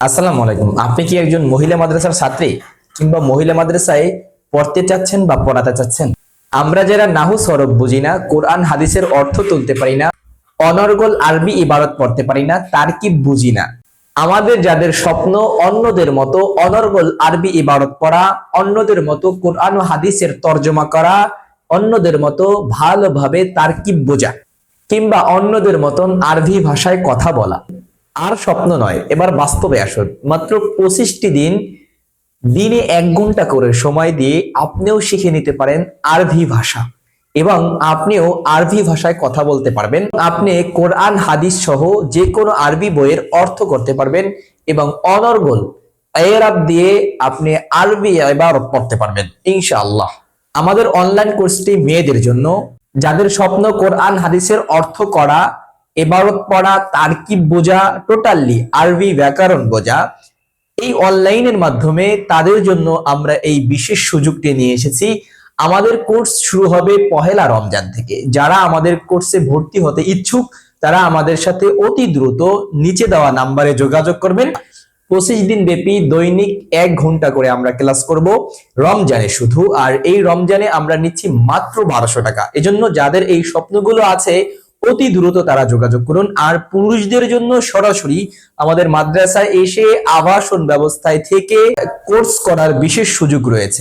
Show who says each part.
Speaker 1: আসসালামু আলাইকুম। আপনি কি একজন মহিলা মাদ্রাসার ছাত্রী কিংবা মহিলা মাদ্রাসায় পড়তে চাচ্ছেন বা পড়াতে চাচ্ছেন? আমরা যারা নাহু সরব বুঝি না, কোরআন, হাদিসের অর্থ তুলতে পারি না, অনর্গল আরবি ইবারত পড়তে পারি না, তার কি বুঝি না? আমাদের যাদের স্বপ্ন অন্যদের মতো অনর্গল আরবি ইবারত পড়া, অন্যদের মতো কোরআন ও হাদিসের তর্জমা করা, অন্যদের মতো ভালোভাবে তার কি বোঝা, কিংবা অন্যদের মতন আরবি ভাষায় কথা বলা। আর স্বপ্ন নয়। এবার বাস্তবে আসুন। মাত্র পঁচিশটি দিন, দিনে এক ঘণ্টা করে সময় দিয়ে আপনিও শিখে নিতে পারেন আরবি ভাষা। এবং আপনিও আরবি ভাষায় কথা বলতে পারবেন। আপনি কোরআন, হাদিস সহ যে কোনো আরবি বইয়ের অর্থ করতে পারবেন এবং অনর্গল এরাব দিয়ে আপনি আরবি এবার পড়তে পারবেন, ইনশাআল্লাহ। আমাদের অনলাইন কোর্সটি মেয়েদের জন্য। যাদের স্বপ্ন কোরআন, হাদিসের অর্থ করা এবারত পড়া, তারকিব বোঝা, টোটালি আরবি ব্যাকরণ বোঝা, এই অনলাইনের মাধ্যমে তাদের জন্য আমরা এই বিশেষ সুযোগটি নিয়ে এসেছি। আমাদের কোর্স শুরু হবে পহেলা রমজান থেকে। যারা আমাদের কোর্সে ভর্তি হতে ইচ্ছুক, তারা আমাদের সাথে অতি দ্রুত নিচে দেওয়া নাম্বারে যোগাযোগ করবেন। পঁচিশ দিন ব্যাপী দৈনিক এক ঘণ্টা করে আমরা ক্লাস করব রমজানে শুধু। আর এই রমজানে আমরা নিচ্ছি মাত্র বারোশো টাকা। এজন্য যাদের এই স্বপ্নগুলো আছে অতি দ্রুত তারা যোগাযোগ করুন। আর পুরুষদের জন্য সরাসরি আমাদের মাদ্রাসায় এসে আবাসন ব্যবস্থায় থেকে কোর্স করার বিশেষ সুযোগ রয়েছে।